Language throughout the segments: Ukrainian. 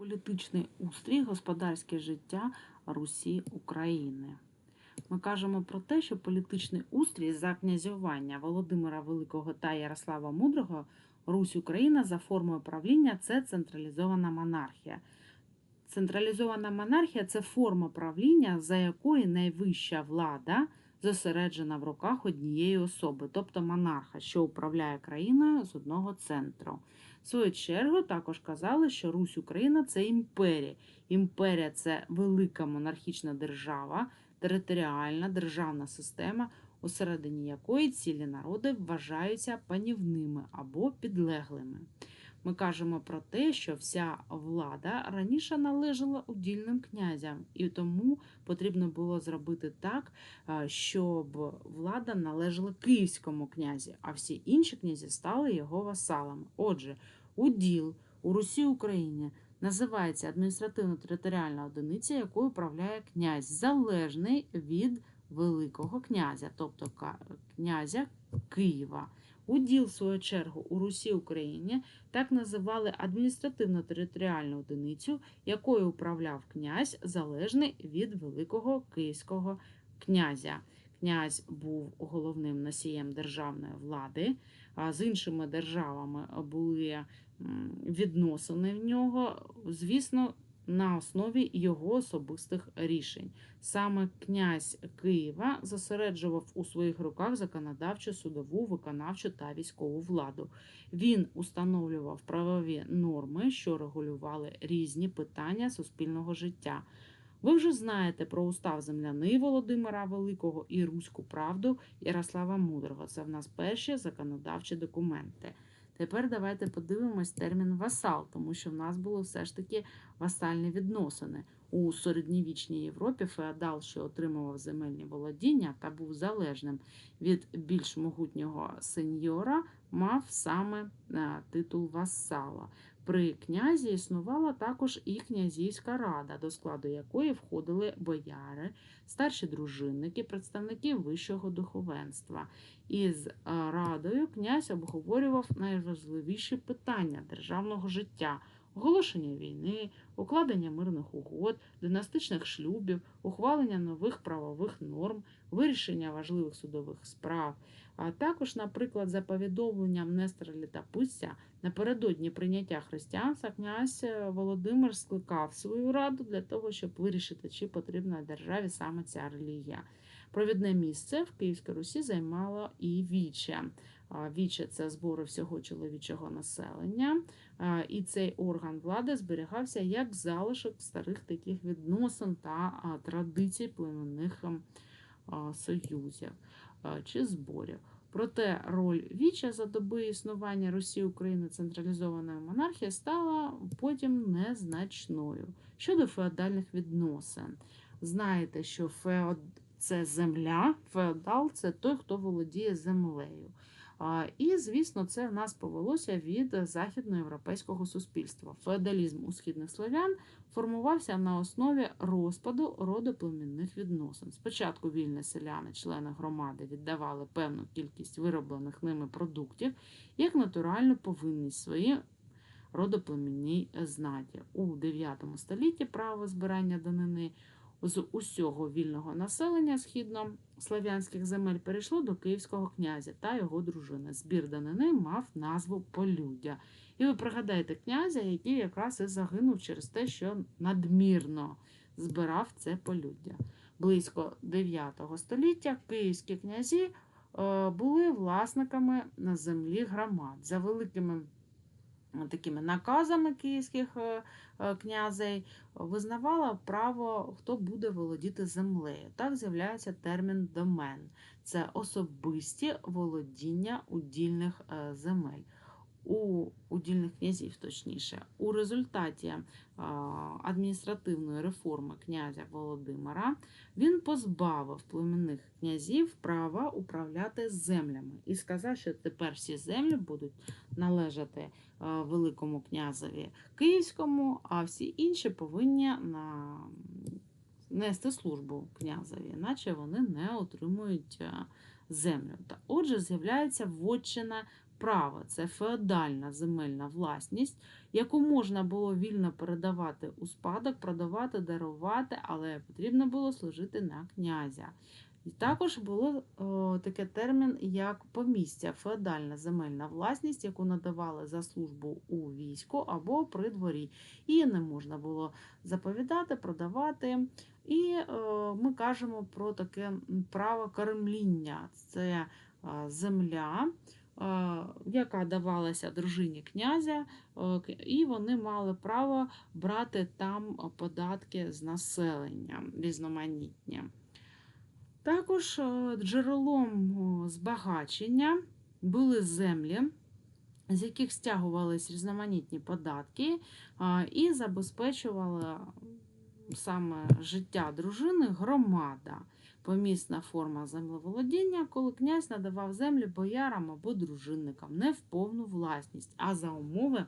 Політичний устрій, господарське життя Русі України. Ми кажемо про те, що політичний устрій за князювання Володимира Великого та Ярослава Мудрого Русь Україна за формою правління це централізована монархія. Централізована монархія це форма правління, за якої найвища влада зосереджена в руках однієї особи, тобто монарха, що управляє країною з одного центру. В свою чергу також казали, що Русь Україна це імперія. Імперія це велика монархічна держава, територіальна державна система, усередині якої цілі народи вважаються панівними або підлеглими. Ми кажемо про те, що вся влада раніше належала удільним князям, і тому потрібно було зробити так, е, щоб влада належала київському князі, а всі інші князі стали його васалами. Отже, уділ у Русі Україні називається адміністративно-територіальна одиниця, якою управляє князь, залежний від Великого князя, тобто князя Києва. Уділ, в свою чергу, у Русі Україні так називали адміністративно-територіальну одиницю, якою управляв князь, залежний від Великого Київського князя. Князь був головним носієм державної влади, а з іншими державами були відносини в нього, звісно, на основі його особистих рішень. Саме князь Києва зосереджував у своїх руках законодавчу, судову, виконавчу та військову владу. Він установлював правові норми, що регулювали різні питання суспільного життя. Ви вже знаєте про устав земляний Володимира Великого і Руську правду Ярослава Мудрого. Це в нас перші законодавчі документи. Тепер давайте подивимось термін васал, тому що в нас були все ж таки васальні відносини. У середньовічній Європі феодал, що отримував земельні володіння та був залежним від більш могутнього сеньора, мав саме е, титул васала. При князі існувала також і князівська рада, до складу якої входили бояри, старші дружинники, представники вищого духовенства. Із е, радою князь обговорював найважливіші питання державного життя. Оголошення війни, укладення мирних угод, династичних шлюбів, ухвалення нових правових норм, вирішення важливих судових справ, а також, наприклад, за повідомленням Нестора Літописця, напередодні прийняття християнства князь Володимир скликав свою раду для того, щоб вирішити, чи потрібна державі саме ця релігія. Провідне місце в Київській Русі займало і віче. Віче це збори всього чоловічого населення, і цей орган влади зберігався як залишок старих таких відносин та традицій племенних ем, союзів чи зборів. Проте роль Віча за доби існування Росії України централізованої монархії стала потім незначною. Щодо феодальних відносин, знаєте, що феод це земля, феодал це той, хто володіє землею. І, звісно, це в нас повелося від західноєвропейського суспільства. Феодалізм у східних слов'ян формувався на основі розпаду родоплемінних відносин. Спочатку вільні селяни, члени громади, віддавали певну кількість вироблених ними продуктів як натуральну повинність свої родоплемінній знаті. У 9 столітті право збирання данини з усього вільного населення східнослов'янських земель перейшло до київського князя та його дружини. Збір данини мав назву полюддя. І ви пригадаєте князя, який якраз і загинув через те, що надмірно збирав це полюддя. Близько 9 століття київські князі е, були власниками на землі громад за великими такими наказами київських е, е, князей визнавала право, хто буде володіти землею. Так з'являється термін домен. Це особисті володіння удільних е, земель. У удільних князів, точніше, у результаті адміністративної реформи князя Володимира він позбавив племенних князів права управляти землями і сказав, що тепер всі землі будуть належати Великому князеві Київському, а всі інші повинні на... нести службу князеві, наче вони не отримують землю. Та отже, з'являється вотчина право це феодальна земельна власність, яку можна було вільно передавати у спадок, продавати, дарувати, але потрібно було служити на князя. І також було о, таке термін, як помістя, феодальна земельна власність, яку надавали за службу у війську або при дворі. Її не можна було заповідати, продавати. І е, ми кажемо про таке право кормління. Це е, земля, е, яка давалася дружині князя, е, і вони мали право брати там податки з населення різноманітні. Також е, джерелом збагачення були землі, з яких стягувались різноманітні податки і забезпечувала саме життя дружини громада, помісна форма землеволодіння, коли князь надавав землі боярам або дружинникам не в повну власність, а за умови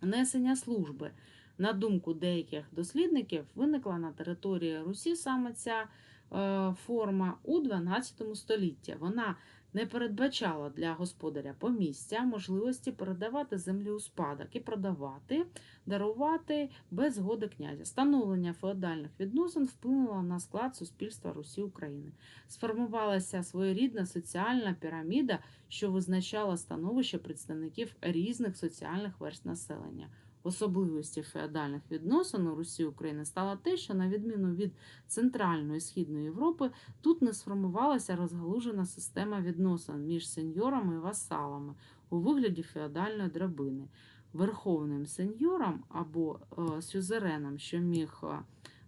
несення служби. На думку деяких дослідників, виникла на території Русі саме ця е, форма у 12 столітті. Вона не передбачала для господаря помістя можливості передавати землі у спадок і продавати, дарувати без згоди князя. Становлення феодальних відносин вплинуло на склад суспільства Русі України. Сформувалася своєрідна соціальна піраміда, що визначала становище представників різних соціальних верст населення. Особливості феодальних відносин у Русі України стало те, що на відміну від Центральної і Східної Європи, тут не сформувалася розгалужена система відносин між сеньорами і васалами у вигляді феодальної драбини. Верховним сеньором або е, сюзереном, що міг е,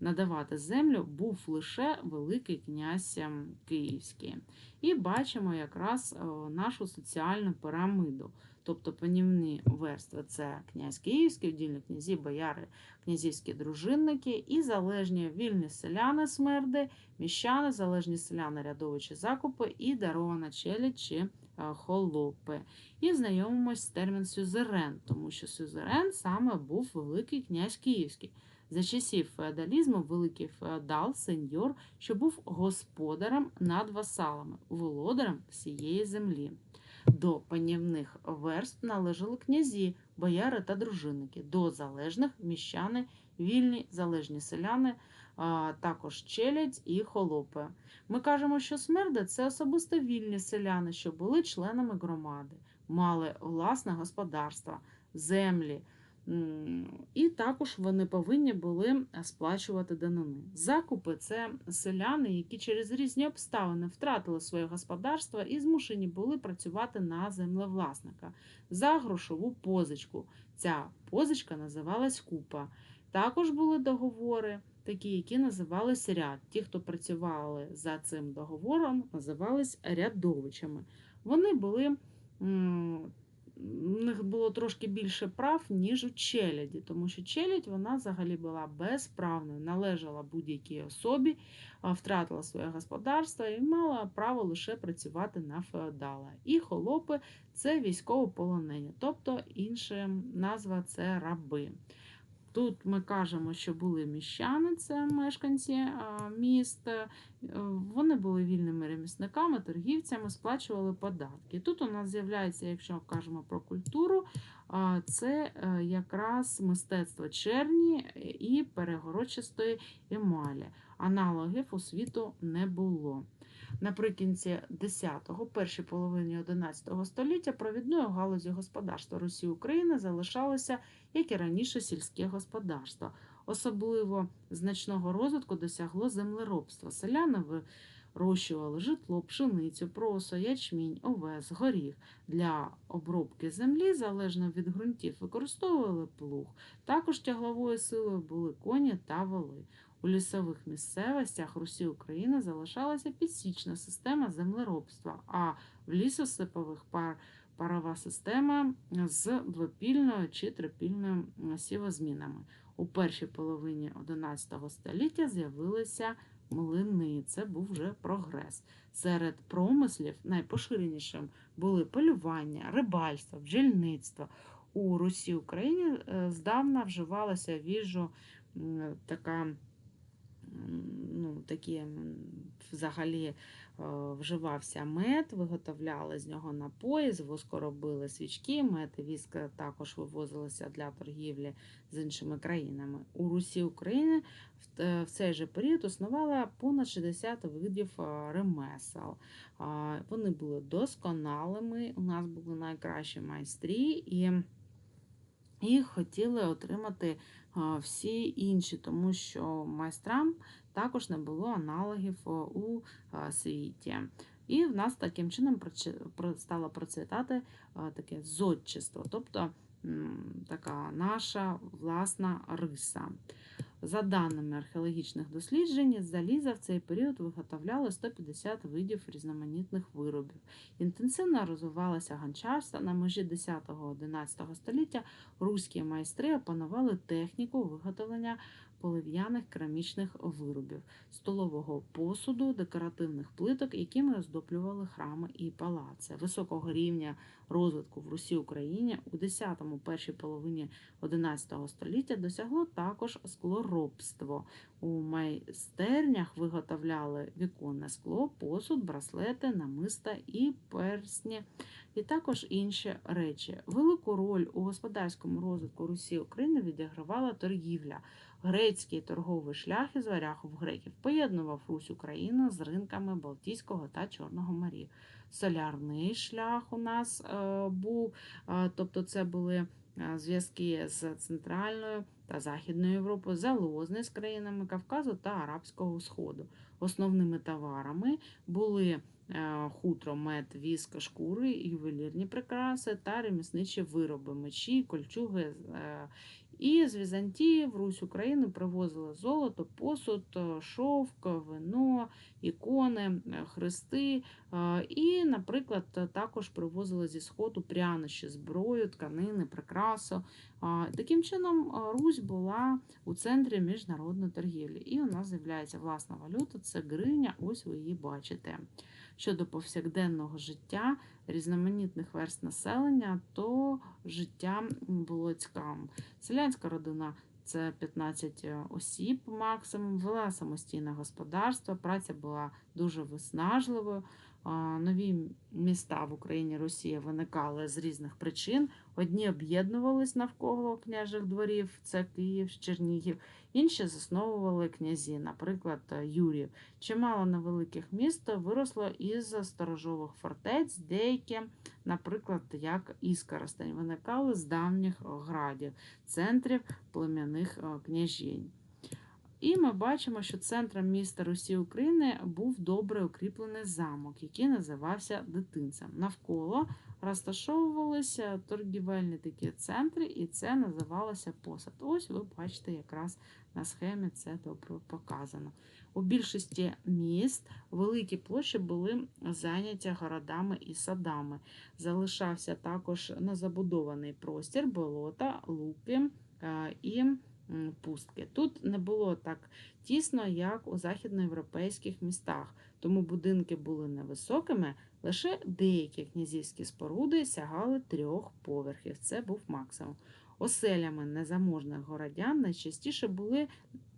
надавати землю, був лише Великий князь ем, Київський. І бачимо якраз е, нашу соціальну пірамиду. Тобто панівні верстви це князь Київський, вдільні князі, бояри, князівські дружинники і залежні вільні селяни смерди, міщани, залежні селяни, рядовичі закупи і дарована челядь чи е, холопи. І знайомимось з термін сюзерен, тому що сюзерен саме був Великий князь Київський. За часів феодалізму великий феодал, сеньор, що був господарем над васалами, володарем всієї землі. До панівних верств належали князі, бояри та дружинники, до залежних міщани, вільні, залежні селяни, також челядь і холопи. Ми кажемо, що смерди це особисто вільні селяни, що були членами громади, мали власне господарство, землі. І також вони повинні були сплачувати данини. Закупи це селяни, які через різні обставини втратили своє господарство і змушені були працювати на землевласника за грошову позичку. Ця позичка називалась купа. Також були договори, такі, які називалися ряд. Ті, хто працювали за цим договором, називались рядовичами. Вони були. Було трошки більше прав, ніж у челяді, тому що челядь вона взагалі була безправною, належала будь-якій особі, втратила своє господарство і мала право лише працювати на феодала. І холопи це військовополонені, тобто інша назва це раби. Тут ми кажемо, що були міщани, це мешканці міст. Е, Вони були вільними ремісниками, торгівцями, сплачували податки. Тут у нас з'являється, якщо кажемо про культуру, це е, якраз мистецтво черні і перегородчастої емалі. Аналогів у світу не було. Наприкінці 10-го, першій половині 11 століття провідною галузі господарства Русі України залишалося, як і раніше, сільське господарство. Особливо значного розвитку досягло землеробство. Селяни вирощували житло, пшеницю, просо, ячмінь, овес, горіх. Для обробки землі, залежно від ґрунтів, використовували плуг. Також тягловою силою були коні та воли. У лісових місцевостях Русі України залишалася підсічна система землеробства, а в лісосипових пар парова система з двопільною чи трипільною сівозмінами. У першій половині XI століття з'явилися млини. Це був вже прогрес. Серед промислів найпоширенішим були полювання, рибальство, бджільництво. У Русі Україні е, здавна вживалася віжу така ну, такі взагалі е, вживався мед, виготовляли з нього напої, з воску робили свічки, мед і віск також вивозилися для торгівлі з іншими країнами. У Русі України в, е, цей же період існувало понад 60 видів е, ремесел. Вони були досконалими, у нас були найкращі майстрі і і хотіли отримати всі інші, тому що майстрам також не було аналогів у світі. І в нас таким чином стало процвітати таке зодчество, тобто така наша власна риса. За даними археологічних досліджень, заліза в цей період виготовляли 150 видів різноманітних виробів. Інтенсивно розвивалося гончарство на межі 10-11 століття. Руські майстри опанували техніку виготовлення полив'яних керамічних виробів, столового посуду, декоративних плиток, якими оздоблювали храми і палаци. Високого рівня розвитку в Русі Україні у 10-му першій половині 11 століття досягло також склоробство. У майстернях виготовляли віконне скло, посуд, браслети, намиста і персні, і також інші речі. Велику роль у господарському розвитку Русі України відігравала торгівля. Грецький торговий шлях із варягів греків поєднував Русь Україну з ринками Балтійського та Чорного морів. Солярний шлях у нас е, був, е, тобто це були е, зв'язки з Центральною та Західною Європою, залозний з країнами Кавказу та Арабського Сходу. Основними товарами були хутро, мед, віск, шкури, ювелірні прикраси та ремісничі вироби, мечі, кольчуги. І з Візантії в Русь України привозили золото, посуд, е, шовк, вино, ікони, е, хрести. е, І, наприклад, також привозили зі сходу прянощі, зброю, тканини, прикрасу. Таким чином, Русь була у центрі міжнародної торгівлі. І у нас з'являється власна валюта це гривня, ось ви її бачите. Щодо повсякденного життя різноманітних верст населення, то життя було цікавим. Селянська родина це 15 осіб максимум, вела самостійне господарство, праця була дуже виснажливою. Нові міста в Україні Росія виникали з різних причин. Одні об'єднувались навколо княжих дворів, це Київ, Чернігів, інші засновували князі, наприклад, Юрів. Чимало невеликих міст виросло із сторожових фортець, деякі, наприклад, як Іскоростень, виникали з давніх градів, центрів плем'яних е, княжінь. І ми бачимо, що центром міста Русі України був добре укріплений замок, який називався Дитинцем. Навколо розташовувалися торгівельні такі центри, і це називалося посад. Ось ви бачите, якраз на схемі це добре показано. У більшості міст великі площі були зайняті городами і садами. Залишався також незабудований простір, болота, луки е, і пустки. Тут не було так тісно, як у західноєвропейських містах, тому будинки були невисокими, лише деякі князівські споруди сягали трьох поверхів. Це був максимум. Оселями незаможних городян найчастіше були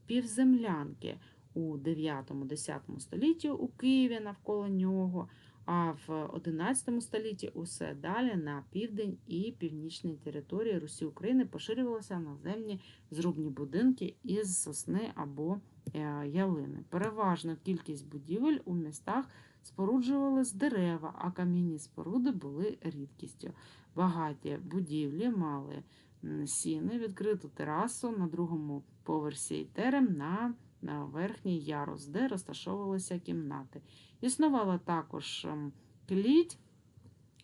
півземлянки у 9-10 столітті у Києві навколо нього, а в 11 столітті усе далі на південь і північній території Русі України поширювалися наземні зрубні будинки із сосни або е, ялини. Переважну кількість будівель у містах споруджували з дерева, а кам'яні споруди були рідкістю. Багаті будівлі мали сіни, відкриту терасу на другому поверсі і терем на на верхній ярус, де розташовувалися кімнати. Існувала також ем, кліть,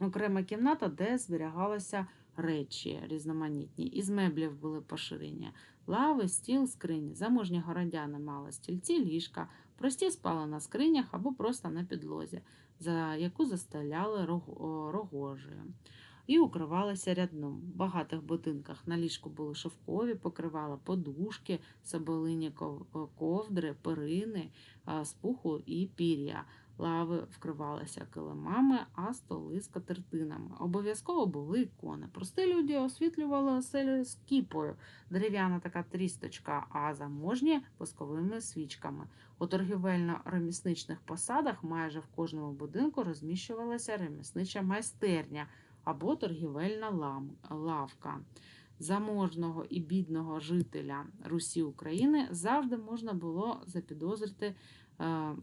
окрема кімната, де зберігалися речі різноманітні. Із меблів були поширені лави, стіл, скрині. Заможні городяни мали стільці, ліжка, прості спали на скринях або просто на підлозі, за яку застеляли рог- рогожею. І укривалися рядном. В багатих будинках на ліжку були шовкові покривала, подушки, соболині ковдри, перини, а, з пуху і пір'я. лави вкривалися килимами, а столи скатертинами. Обов'язково були ікони. Прості люди освітлювали оселю з кіпою, дерев'яна така трісточка, а заможні восковими свічками. У торгівельно-ремісничних посадах майже в кожному будинку розміщувалася реміснича майстерня або торгівельна лавка. Заможного і бідного жителя Русі України завжди можна було запідозрити е,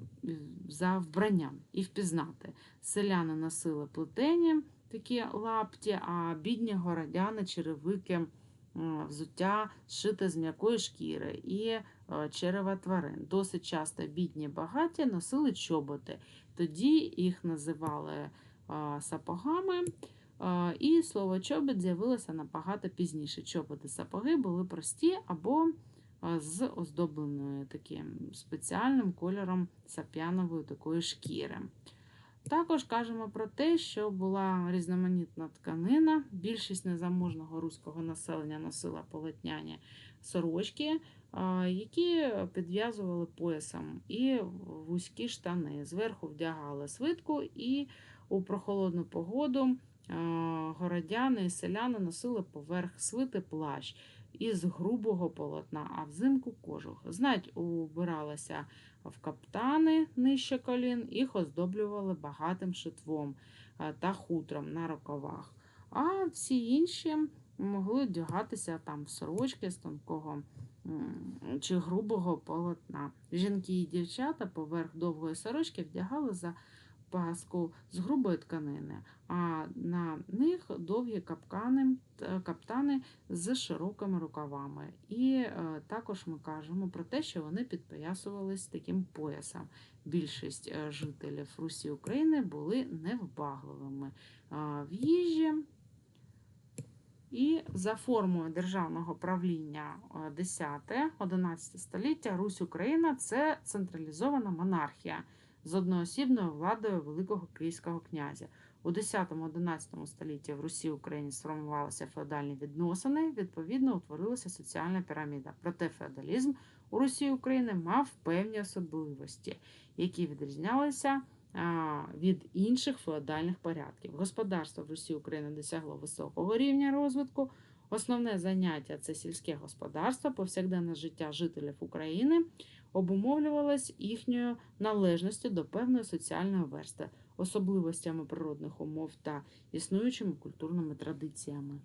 за вбранням і впізнати. Селяни носили плетені такі лапті, а бідні городяни черевики, взуття зшите з м'якої шкіри і е, черева тварин. Досить часто бідні багаті носили чоботи. Тоді їх називали е, сапогами. І слово чобіт з'явилося набагато пізніше. Чоботи сапоги були прості або з оздобленою таким спеціальним кольором сап'янової такої шкіри. Також кажемо про те, що була різноманітна тканина. Більшість незаможного руського населення носила полотняні сорочки, які підв'язували поясом і вузькі штани. Зверху вдягали свитку, і у прохолодну погоду городяни і селяни носили поверх свити плащ із грубого полотна, а взимку кожух. Знать убиралася в каптани нижче колін, їх оздоблювали багатим шитвом е, та хутром на рукавах. А всі інші могли одягатися там в сорочки з тонкого чи грубого полотна. Жінки і дівчата поверх довгої сорочки вдягали за паску з грубої тканини, а на них довгі капкани, каптани з широкими рукавами. І е, також ми кажемо про те, що вони підпоясувались таким поясом. Більшість е, жителів Русі України були невбагливими е, в їжі. І за формою державного правління 10-11 століття Русь Україна це централізована монархія з одноосібною владою Великого Київського князя. У 10-11 столітті в Русі Україні сформувалися феодальні відносини, відповідно утворилася соціальна піраміда. Проте феодалізм у Русі України мав певні особливості, які відрізнялися від інших феодальних порядків. Господарство в Русі України досягло високого рівня розвитку. Основне заняття це сільське господарство, повсякденне життя жителів України обумовлювалось їхньою належністю до певної соціальної версти, особливостями природних умов та існуючими культурними традиціями.